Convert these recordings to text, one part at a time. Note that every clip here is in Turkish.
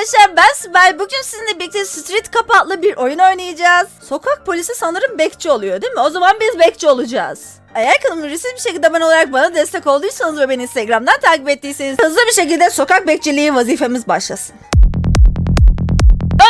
arkadaşlar ben Sibel. Bugün sizinle birlikte Street Cup bir oyun oynayacağız. Sokak polisi sanırım bekçi oluyor değil mi? O zaman biz bekçi olacağız. Eğer kanalıma ücretsiz bir şekilde abone olarak bana destek olduysanız ve beni Instagram'dan takip ettiyseniz hızlı bir şekilde sokak bekçiliği vazifemiz başlasın.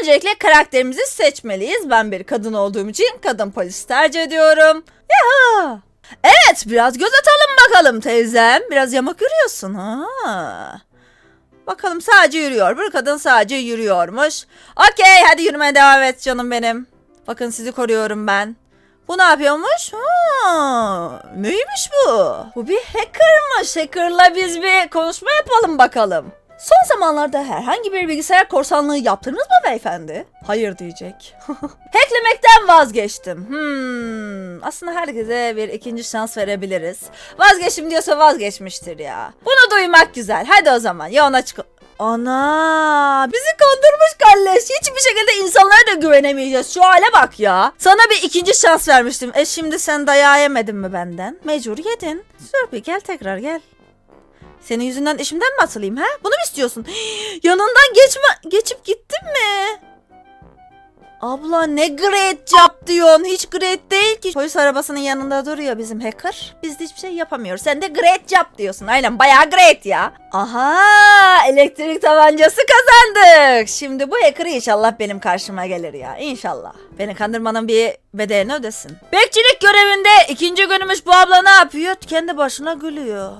Öncelikle karakterimizi seçmeliyiz. Ben bir kadın olduğum için kadın polis tercih ediyorum. Yaha! Evet biraz göz atalım bakalım teyzem. Biraz yamak yürüyorsun ha. Bakalım sadece yürüyor. Bir kadın sadece yürüyormuş. Okey hadi yürümeye devam et canım benim. Bakın sizi koruyorum ben. Bu ne yapıyormuş? Ha, neymiş bu? Bu bir hackermış. Hackerla biz bir konuşma yapalım bakalım. Son zamanlarda herhangi bir bilgisayar korsanlığı yaptınız mı beyefendi? Hayır diyecek. Hacklemekten vazgeçtim. Hmm, aslında herkese bir ikinci şans verebiliriz. Vazgeçtim diyorsa vazgeçmiştir ya. Bunu duymak güzel. Hadi o zaman ya ona çık... Ana bizi kandırmış kardeş. Hiçbir şekilde insanlara da güvenemeyeceğiz. Şu hale bak ya. Sana bir ikinci şans vermiştim. E şimdi sen dayağı yemedin mi benden? Mecbur yedin. Bir gel tekrar gel. Senin yüzünden işimden mi atılayım ha? Bunu mu istiyorsun? Yanından geçme, geçip gittin mi? Abla ne great job diyorsun? Hiç great değil ki. Polis arabasının yanında duruyor bizim hacker. Biz de hiçbir şey yapamıyoruz. Sen de great job diyorsun. Aynen bayağı great ya. Aha elektrik tabancası kazandık. Şimdi bu hacker inşallah benim karşıma gelir ya. İnşallah. Beni kandırmanın bir bedelini ödesin. Bekçilik görevinde ikinci günümüz bu abla ne yapıyor? Kendi başına gülüyor.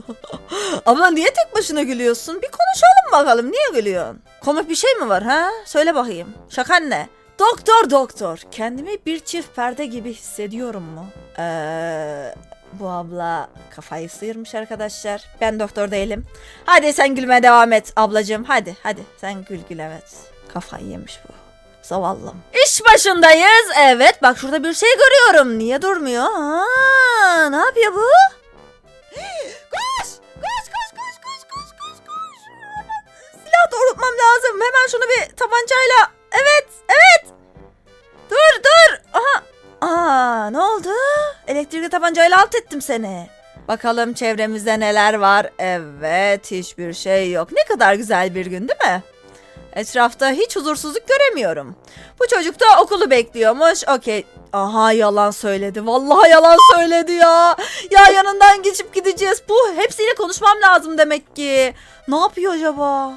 abla niye tek başına gülüyorsun? Bir konuşalım bakalım. Niye gülüyorsun? Komik bir şey mi var ha? Söyle bakayım. Şakan ne? Doktor doktor. Kendimi bir çift perde gibi hissediyorum mu? Eee... Bu abla kafayı sıyırmış arkadaşlar. Ben doktor değilim. Hadi sen gülmeye devam et ablacığım. Hadi hadi sen gül gül evet. Kafayı yemiş bu. Zavallım. İş başındayız. Evet bak şurada bir şey görüyorum. Niye durmuyor? Aa, ne yapıyor bu? Koş! Koş koş koş koş koş koş koş. Silah doğrultmam lazım. Hemen şunu bir tabancayla. Evet evet. Dur dur. Aha. Aa ne oldu? Elektrikli tabancayla alt ettim seni. Bakalım çevremizde neler var. Evet hiçbir şey yok. Ne kadar güzel bir gün değil mi? Etrafta hiç huzursuzluk göremiyorum. Bu çocuk da okulu bekliyormuş. Okey. Aha yalan söyledi. Vallahi yalan söyledi ya. Ya yanından geçip gideceğiz. Bu hepsiyle konuşmam lazım demek ki. Ne yapıyor acaba?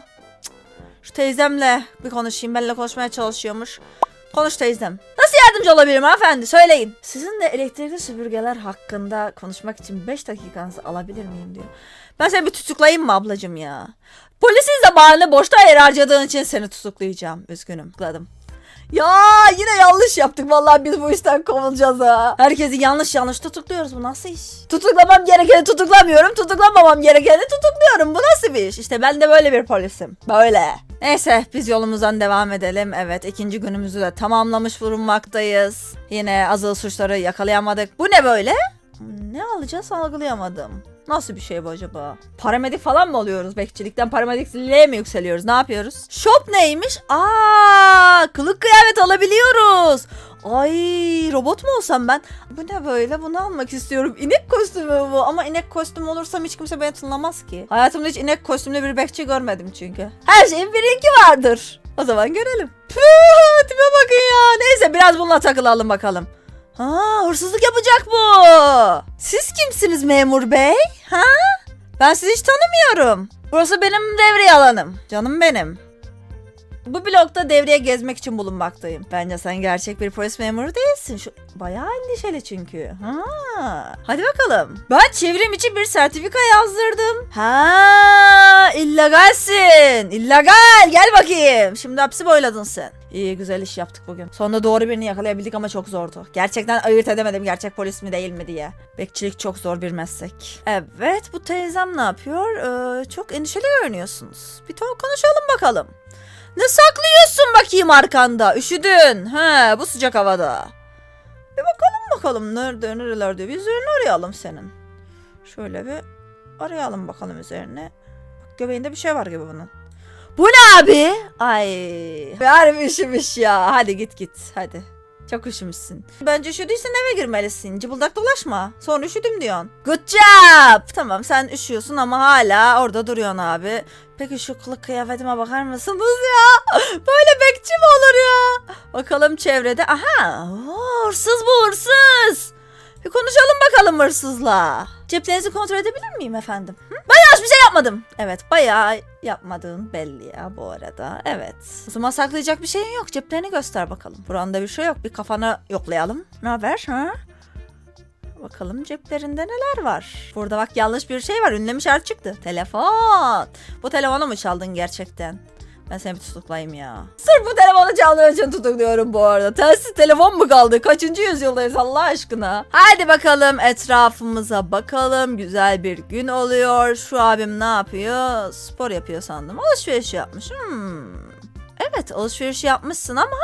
Şu teyzemle bir konuşayım. Benimle konuşmaya çalışıyormuş. Konuş teyzem. Nasıl yardımcı olabilirim hanımefendi? Söyleyin. Sizin de elektrikli süpürgeler hakkında konuşmak için 5 dakikanızı alabilir miyim diyor. Ben seni bir tutuklayayım mı ablacığım ya? Polisin zamanını boşta yer harcadığın için seni tutuklayacağım. Üzgünüm. Tutukladım. Ya yine yanlış yaptık. Vallahi biz bu işten kovulacağız ha. Herkesi yanlış yanlış tutukluyoruz. Bu nasıl iş? Tutuklamam gerekeni tutuklamıyorum. Tutuklamamam gerekeni tutukluyorum. Bu nasıl bir iş? İşte ben de böyle bir polisim. Böyle. Neyse biz yolumuzdan devam edelim. Evet ikinci günümüzü de tamamlamış bulunmaktayız. Yine azılı suçları yakalayamadık. Bu ne böyle? Ne alacağız algılayamadım. Nasıl bir şey bu acaba? Paramedik falan mı oluyoruz? Bekçilikten paramedikliğe mi yükseliyoruz? Ne yapıyoruz? Shop neymiş? Aa, kılık kıyafet alabiliyoruz. Ay robot mu olsam ben? Bu ne böyle? Bunu almak istiyorum. İnek kostümü bu. Ama inek kostümü olursam hiç kimse beni tınlamaz ki. Hayatımda hiç inek kostümlü bir bekçi görmedim çünkü. Her şeyin bir rengi vardır. O zaman görelim. Püh, tipe bakın ya. Neyse biraz bununla takılalım bakalım. Ha, hırsızlık yapacak bu. Siz kimsiniz memur bey? Ha? Ben sizi hiç tanımıyorum. Burası benim devriye alanım. Canım benim. Bu blokta devreye gezmek için bulunmaktayım. Bence sen gerçek bir polis memuru değilsin. Şu bayağı endişeli çünkü. Ha. Hadi bakalım. Ben çevrim için bir sertifika yazdırdım. Ha, illegalsin. İllegal. Gel bakayım. Şimdi hapsi boyladın sen. İyi güzel iş yaptık bugün. Sonunda doğru birini yakalayabildik ama çok zordu. Gerçekten ayırt edemedim gerçek polis mi değil mi diye. Bekçilik çok zor bir meslek. Evet bu teyzem ne yapıyor? Ee, çok endişeli görünüyorsunuz. Bir to- konuşalım bakalım. Ne saklıyorsun bakayım arkanda? Üşüdün. He bu sıcak havada. Bir bakalım bakalım nerede nerelerde bir üzerini arayalım senin. Şöyle bir arayalım bakalım üzerine. Bak göbeğinde bir şey var gibi bunun. Bu ne abi? Ay harbi işmiş ya. Hadi git git hadi. Çok üşümüşsün. Bence üşüdüysen eve girmelisin. Cıbıldak dolaşma. Sonra üşüdüm diyorsun. Good job. Tamam sen üşüyorsun ama hala orada duruyorsun abi. Peki şu kılık kıyafetime bakar mısınız ya? Böyle bekçi mi olur ya? Bakalım çevrede. Aha hırsız bu hırsız. Bir konuşalım bakalım hırsızla. Ceplerinizi kontrol edebilir miyim efendim? Hı? Ben yanlış bir şey yapmadım. Evet bayağı yapmadığın belli ya bu arada. Evet. O zaman saklayacak bir şeyin yok. Ceplerini göster bakalım. Buranda bir şey yok. Bir kafanı yoklayalım. Ne haber? Ha? Bakalım ceplerinde neler var. Burada bak yanlış bir şey var. Ünlem işareti çıktı. Telefon. Bu telefonu mu çaldın gerçekten? Ben seni bir tutuklayayım ya. Sırf bu telefonu çaldığın için tutukluyorum bu arada. Telsiz telefon mu kaldı? Kaçıncı yüzyıldayız Allah aşkına? Hadi bakalım etrafımıza bakalım. Güzel bir gün oluyor. Şu abim ne yapıyor? Spor yapıyor sandım. Alışveriş yapmış. Hmm. Evet alışveriş yapmışsın ama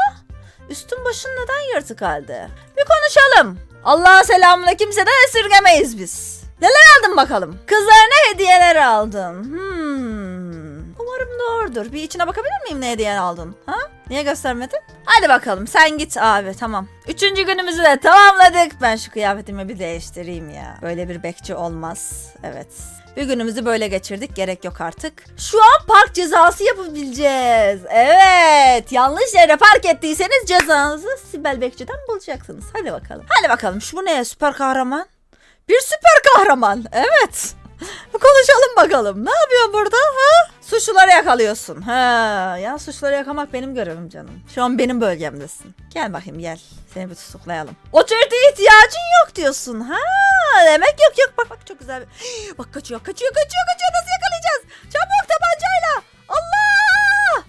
üstün başın neden yırtık halde? Bir konuşalım. Allah'a selamına kimseden esirgemeyiz biz. Neler aldın bakalım? Kızlarına hediyeler aldın. Hmm. Umarım doğrudur. Bir içine bakabilir miyim ne hediye aldın? Ha? Niye göstermedin? Hadi bakalım sen git abi tamam. Üçüncü günümüzü de tamamladık. Ben şu kıyafetimi bir değiştireyim ya. Böyle bir bekçi olmaz. Evet. Bir günümüzü böyle geçirdik. Gerek yok artık. Şu an park cezası yapabileceğiz. Evet. Yanlış yere park ettiyseniz cezanızı Sibel Bekçi'den bulacaksınız. Hadi bakalım. Hadi bakalım. Şu bu ne? Süper kahraman. Bir süper kahraman. Evet. Konuşalım bakalım. Ne yapıyor burada? Ha? Suçluları yakalıyorsun. Ha, ya suçluları yakalamak benim görevim canım. Şu an benim bölgemdesin. Gel bakayım gel. Seni bir tutuklayalım. Otoriteye ihtiyacın yok diyorsun. Ha, demek yok yok. Bak bak çok güzel. bir- Bak kaçıyor kaçıyor kaçıyor kaçıyor. Nasıl yakalayacağız? Çabuk tabancayla. Allah!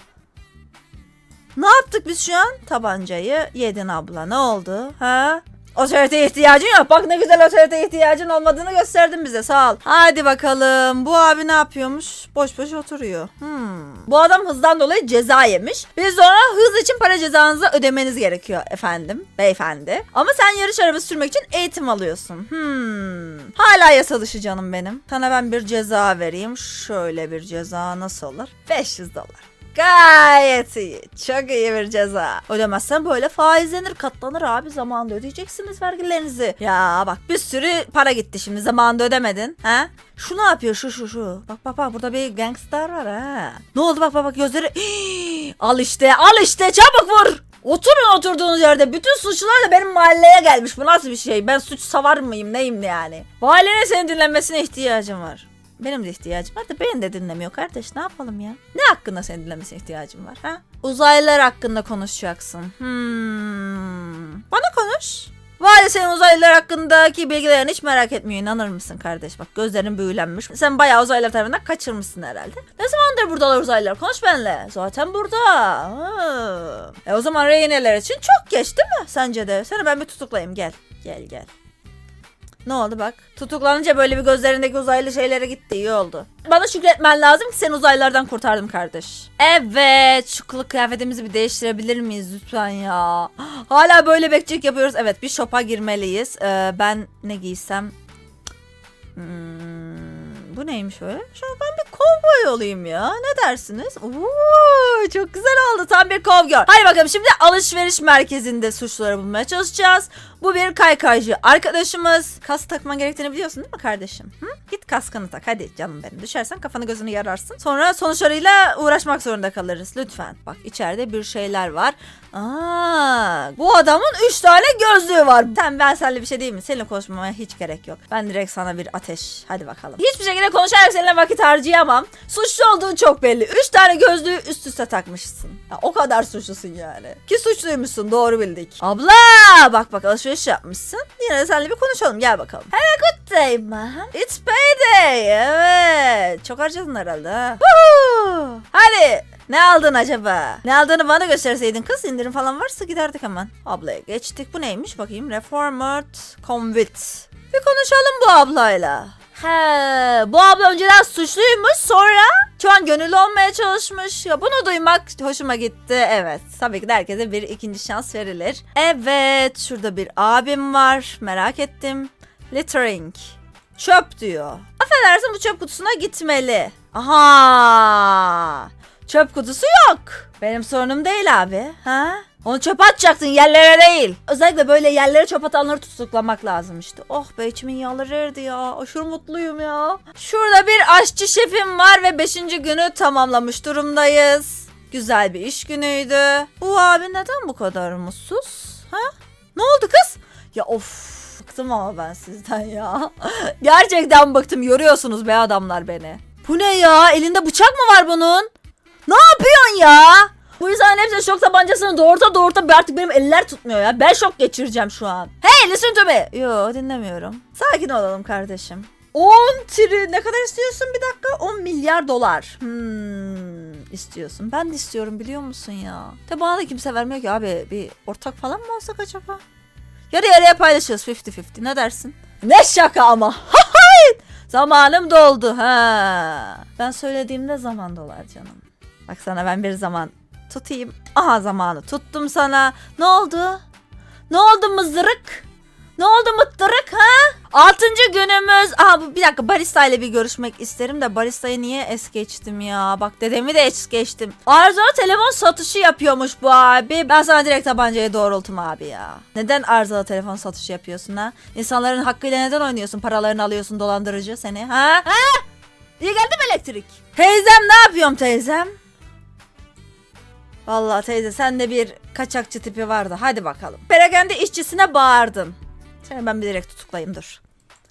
Ne yaptık biz şu an? Tabancayı yedin abla. Ne oldu? Ha? Otoriteye ihtiyacın yok. Bak ne güzel otoriteye ihtiyacın olmadığını gösterdin bize. Sağ ol. Hadi bakalım. Bu abi ne yapıyormuş? Boş boş oturuyor. Hmm. Bu adam hızdan dolayı ceza yemiş. Biz sonra hız için para cezanızı ödemeniz gerekiyor efendim. Beyefendi. Ama sen yarış arabası sürmek için eğitim alıyorsun. Hmm. Hala yasa dışı canım benim. Sana ben bir ceza vereyim. Şöyle bir ceza nasıl olur? 500 dolar. Gayet iyi. Çok iyi bir ceza. Ödemezsen böyle faizlenir katlanır abi. Zamanında ödeyeceksiniz vergilerinizi. Ya bak bir sürü para gitti şimdi zamanında ödemedin. Ha? Şu ne yapıyor şu şu şu. Bak bak bak burada bir gangster var ha. Ne oldu bak bak bak gözleri. Al işte al işte çabuk vur. Oturun oturduğunuz yerde. Bütün suçlular da benim mahalleye gelmiş. Bu nasıl bir şey? Ben suç savar mıyım neyim yani? Mahallenin seni dinlenmesine ihtiyacım var. Benim de ihtiyacım var da beni de dinlemiyor kardeş. Ne yapalım ya? Ne hakkında seni dinlemesine ihtiyacım var ha? Uzaylılar hakkında konuşacaksın. Hmm. Bana konuş. Vay senin uzaylılar hakkındaki bilgilerini hiç merak etmiyor. İnanır mısın kardeş? Bak gözlerin büyülenmiş. Sen bayağı uzaylılar tarafından kaçırmışsın herhalde. Ne zamandır buradalar uzaylılar? Konuş benimle. Zaten burada. Ha. E o zaman rehineler için çok geç değil mi? Sence de. Seni ben bir tutuklayayım. Gel. Gel gel. Ne oldu bak? Tutuklanınca böyle bir gözlerindeki uzaylı şeylere gitti. iyi oldu. Bana şükretmen lazım ki seni uzaylılardan kurtardım kardeş. Evet. Şu kılık kıyafetimizi bir değiştirebilir miyiz lütfen ya? Hala böyle bekçilik yapıyoruz. Evet bir shop'a girmeliyiz. Ee, ben ne giysem? Hmm, bu neymiş öyle? An ben bir kovboy olayım ya. Ne dersiniz? Oo, çok güzel oldu. Tam bir kovgör. Hadi bakalım şimdi alışveriş merkezinde suçluları bulmaya çalışacağız. Bu bir kaykaycı arkadaşımız. Kask takman gerektiğini biliyorsun değil mi kardeşim? Hı? Git kaskını tak hadi canım benim. Düşersen kafanı gözünü yararsın. Sonra sonuçlarıyla uğraşmak zorunda kalırız. Lütfen. Bak içeride bir şeyler var. Aa, bu adamın 3 tane gözlüğü var. Sen ben seninle bir şey değil mi? Seninle konuşmamaya hiç gerek yok. Ben direkt sana bir ateş. Hadi bakalım. Hiçbir şekilde konuşarak seninle vakit harcayamam. Suçlu olduğun çok belli. 3 tane gözlüğü üst üste takmışsın. Ya, o kadar suçlusun yani. Ki suçluymuşsun doğru bildik. Abla bak bak alışveriş yapmışsın. Yine de seninle bir konuşalım gel bakalım. Have a good day man. It's payday. Evet. Çok harcadın herhalde ha. Woo! Hadi ne aldın acaba? Ne aldığını bana gösterseydin kız indirim falan varsa giderdik hemen. Ablaya geçtik. Bu neymiş bakayım? Reformed Convict. Bir konuşalım bu ablayla. He, bu abla önceden suçluymuş sonra şu an gönüllü olmaya çalışmış. Ya bunu duymak hoşuma gitti. Evet. Tabii ki de herkese bir ikinci şans verilir. Evet. Şurada bir abim var. Merak ettim. Littering. Çöp diyor. Affedersin bu çöp kutusuna gitmeli. Aha. Çöp kutusu yok. Benim sorunum değil abi. Ha? Onu çöpe atacaksın yerlere değil. Özellikle böyle yerlere çöp atanları tutuklamak lazım işte. Oh be içimin yağları ya. Aşırı mutluyum ya. Şurada bir aşçı şefim var ve 5. günü tamamlamış durumdayız. Güzel bir iş günüydü. Bu abi neden bu kadar mutsuz? Ha? Ne oldu kız? Ya of bıktım ama ben sizden ya. Gerçekten bıktım. Yoruyorsunuz be adamlar beni. Bu ne ya? Elinde bıçak mı var bunun? Ne yapıyorsun ya? Bu yüzden hepsi şok tabancasını doğurta doğurta artık benim eller tutmuyor ya. Ben şok geçireceğim şu an. Hey listen to me. Yo dinlemiyorum. Sakin olalım kardeşim. 10 tri ne kadar istiyorsun bir dakika? 10 milyar dolar. Hmm, istiyorsun. Ben de istiyorum biliyor musun ya? Tabi bana da kimse vermiyor ki abi. Bir ortak falan mı olsak acaba? Yarı yarıya paylaşıyoruz 50-50. Ne dersin? Ne şaka ama. Zamanım doldu ha. Ben söylediğimde zaman dolar canım. Bak sana ben bir zaman tutayım. Aha zamanı tuttum sana. Ne oldu? Ne oldu mızırık? Ne oldu mıttırık ha? Altıncı günümüz. Aha bir dakika barista ile bir görüşmek isterim de baristayı niye es geçtim ya? Bak dedemi de es geçtim. Arızalı telefon satışı yapıyormuş bu abi. Ben sana direkt tabancayı doğrultum abi ya. Neden arızalı telefon satışı yapıyorsun ha? İnsanların hakkıyla neden oynuyorsun? Paralarını alıyorsun dolandırıcı seni ha? Ha? İyi geldi mi elektrik? Teyzem ne yapıyorum teyzem? Vallahi teyze sen de bir kaçakçı tipi vardı. Hadi bakalım. Perakende işçisine bağırdın. Seni ben bir direkt tutuklayayım dur.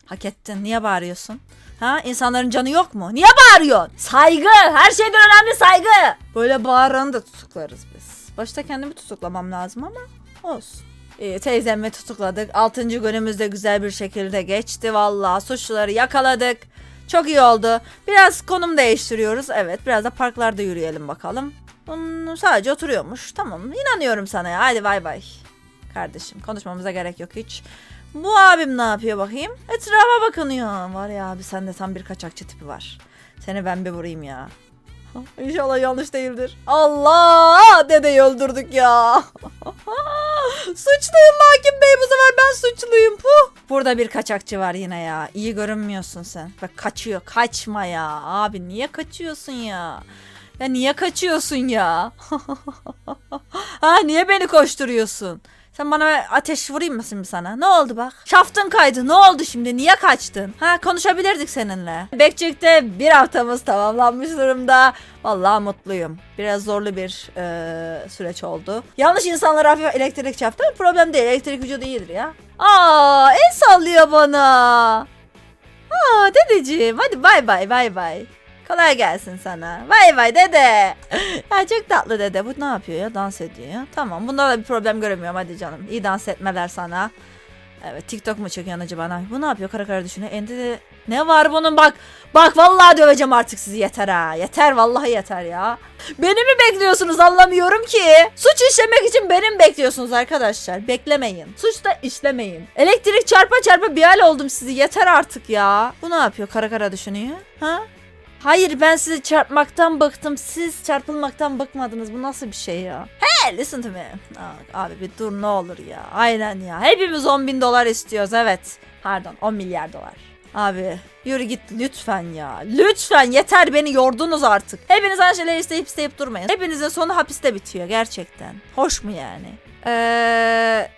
Hak ettin. Niye bağırıyorsun? Ha? İnsanların canı yok mu? Niye bağırıyorsun? Saygı. Her şeyden önemli saygı. Böyle bağıranı da tutuklarız biz. Başta kendimi tutuklamam lazım ama olsun. İyi teyzemi tutukladık. Altıncı günümüz de güzel bir şekilde geçti vallahi. Suçluları yakaladık. Çok iyi oldu. Biraz konum değiştiriyoruz. Evet biraz da parklarda yürüyelim bakalım. Hmm, sadece oturuyormuş. Tamam inanıyorum sana ya. Hadi bay bay. Kardeşim konuşmamıza gerek yok hiç. Bu abim ne yapıyor bakayım? Etrafa bakınıyor. Var ya abi sende tam bir kaçakçı tipi var. Seni ben bir vurayım ya. İnşallah yanlış değildir. Allah! Dedeyi öldürdük ya. suçluyum hakim bey bu sefer ben suçluyum. Puh. Burada bir kaçakçı var yine ya. İyi görünmüyorsun sen. Bak kaçıyor. Kaçma ya. Abi niye kaçıyorsun ya? Ya niye kaçıyorsun ya? ha niye beni koşturuyorsun? Sen bana ateş vurayım mı şimdi sana? Ne oldu bak? Şaftın kaydı. Ne oldu şimdi? Niye kaçtın? Ha konuşabilirdik seninle. Bekçik'te bir haftamız tamamlanmış durumda. Vallahi mutluyum. Biraz zorlu bir e, süreç oldu. Yanlış insanlara hafif elektrik çarptı ama problem değil. Elektrik vücudu iyidir ya. Aa el sallıyor bana. Aa dedeciğim hadi bay bay bay bay. Kolay gelsin sana. Vay vay dede. ya çok tatlı dede. Bu ne yapıyor ya? Dans ediyor ya. Tamam. Bunda da bir problem göremiyorum. Hadi canım. İyi dans etmeler sana. Evet TikTok mu çekiyorsun acaba? Bu ne yapıyor? Kara kara düşünüyor. Endi de ne var bunun bak. Bak vallahi döveceğim artık sizi. Yeter ha. Yeter vallahi yeter ya. Beni mi bekliyorsunuz anlamıyorum ki. Suç işlemek için beni mi bekliyorsunuz arkadaşlar? Beklemeyin. Suç da işlemeyin. Elektrik çarpa çarpa bir hal oldum sizi. Yeter artık ya. Bu ne yapıyor? Kara kara düşünüyor. Ha? Hayır ben sizi çarpmaktan bıktım. Siz çarpılmaktan bıkmadınız. Bu nasıl bir şey ya? Hey listen to me. Abi bir dur ne olur ya. Aynen ya. Hepimiz 10 bin dolar istiyoruz evet. Pardon 10 milyar dolar. Abi yürü git lütfen ya. Lütfen yeter beni yordunuz artık. Hepiniz aynı şeyleri isteyip isteyip durmayın. Hepinizin sonu hapiste bitiyor gerçekten. Hoş mu yani? Eee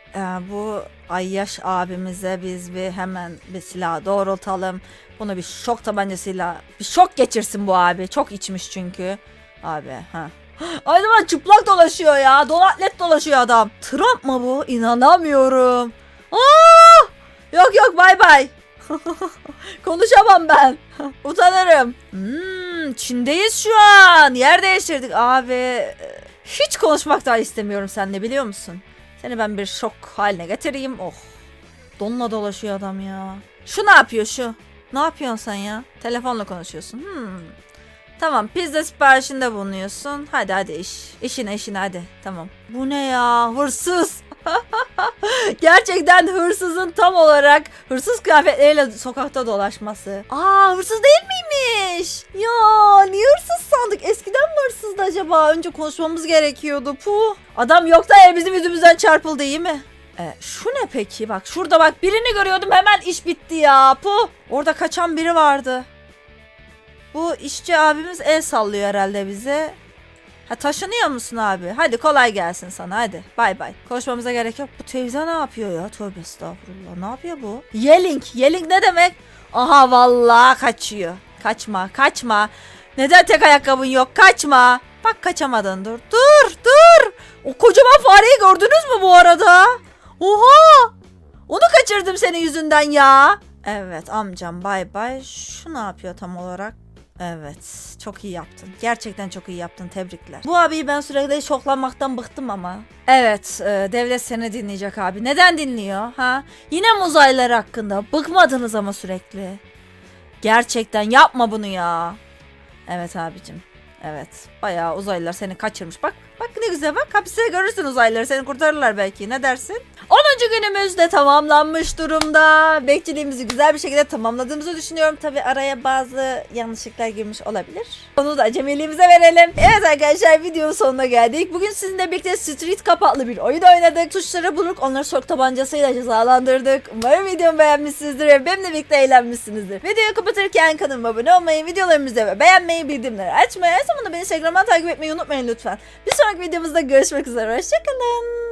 bu Ayyaş abimize biz bir hemen bir silah doğrultalım. Bunu bir şok tabancasıyla bir şok geçirsin bu abi. Çok içmiş çünkü. Abi ha. Ay zaman çıplak dolaşıyor ya. Donatlet dolaşıyor adam. Trump mı bu? İnanamıyorum. Aa! Yok yok bay bay. Konuşamam ben. Utanırım. Hmm, Çin'deyiz şu an. Yer değiştirdik. Abi e, hiç konuşmak daha istemiyorum seninle biliyor musun? Seni ben bir şok haline getireyim. Oh. Donla dolaşıyor adam ya. Şu ne yapıyor şu? Ne yapıyorsun sen ya? Telefonla konuşuyorsun. Hmm. Tamam pizza siparişinde bulunuyorsun. Hadi hadi iş. İşine işine hadi. Tamam. Bu ne ya? Hırsız. Gerçekten hırsızın tam olarak hırsız kıyafetleriyle sokakta dolaşması. Aa hırsız değil miymiş? Ya niye hırsız sandık? Eskiden mi hırsızdı acaba? Önce konuşmamız gerekiyordu. Puh. Adam yok da bizim yüzümüzden çarpıldı iyi mi? E, şu ne peki? Bak şurada bak birini görüyordum hemen iş bitti ya. Puh. Orada kaçan biri vardı. Bu işçi abimiz el sallıyor herhalde bize. Ha taşınıyor musun abi? Hadi kolay gelsin sana hadi. Bay bay. Konuşmamıza gerek yok. Bu teyze ne yapıyor ya? Tövbe estağfurullah. Ne yapıyor bu? Yelling. Yelling ne demek? Aha vallahi kaçıyor. Kaçma kaçma. Neden tek ayakkabın yok? Kaçma. Bak kaçamadın dur. Dur dur. O kocaman fareyi gördünüz mü bu arada? Oha. Onu kaçırdım senin yüzünden ya. Evet amcam bay bay. Şu ne yapıyor tam olarak? Evet çok iyi yaptın. Gerçekten çok iyi yaptın tebrikler. Bu abiyi ben sürekli şoklanmaktan bıktım ama. Evet e, devlet seni dinleyecek abi. Neden dinliyor ha? Yine mi uzaylılar hakkında? Bıkmadınız ama sürekli. Gerçekten yapma bunu ya. Evet abicim. Evet. Bayağı uzaylılar seni kaçırmış. Bak bak ne güzel bak. Hapiste görürsün uzaylıları. Seni kurtarırlar belki. Ne dersin? 10. günümüz de tamamlanmış durumda. Bekçiliğimizi güzel bir şekilde tamamladığımızı düşünüyorum. Tabi araya bazı yanlışlıklar girmiş olabilir. Onu da acemiliğimize verelim. Evet arkadaşlar videonun sonuna geldik. Bugün sizinle birlikte Street kapaklı bir oyun oynadık. Tuşları bulup onları sok tabancasıyla cezalandırdık. Umarım videomu beğenmişsinizdir ve benimle birlikte eğlenmişsinizdir. Videoyu kapatırken kanalıma abone olmayı, videolarımızı beğenmeyi, bildirimleri açmayı, her zaman beni Instagram'dan takip etmeyi unutmayın lütfen. Bir sonraki videomuzda görüşmek üzere. Hoşçakalın.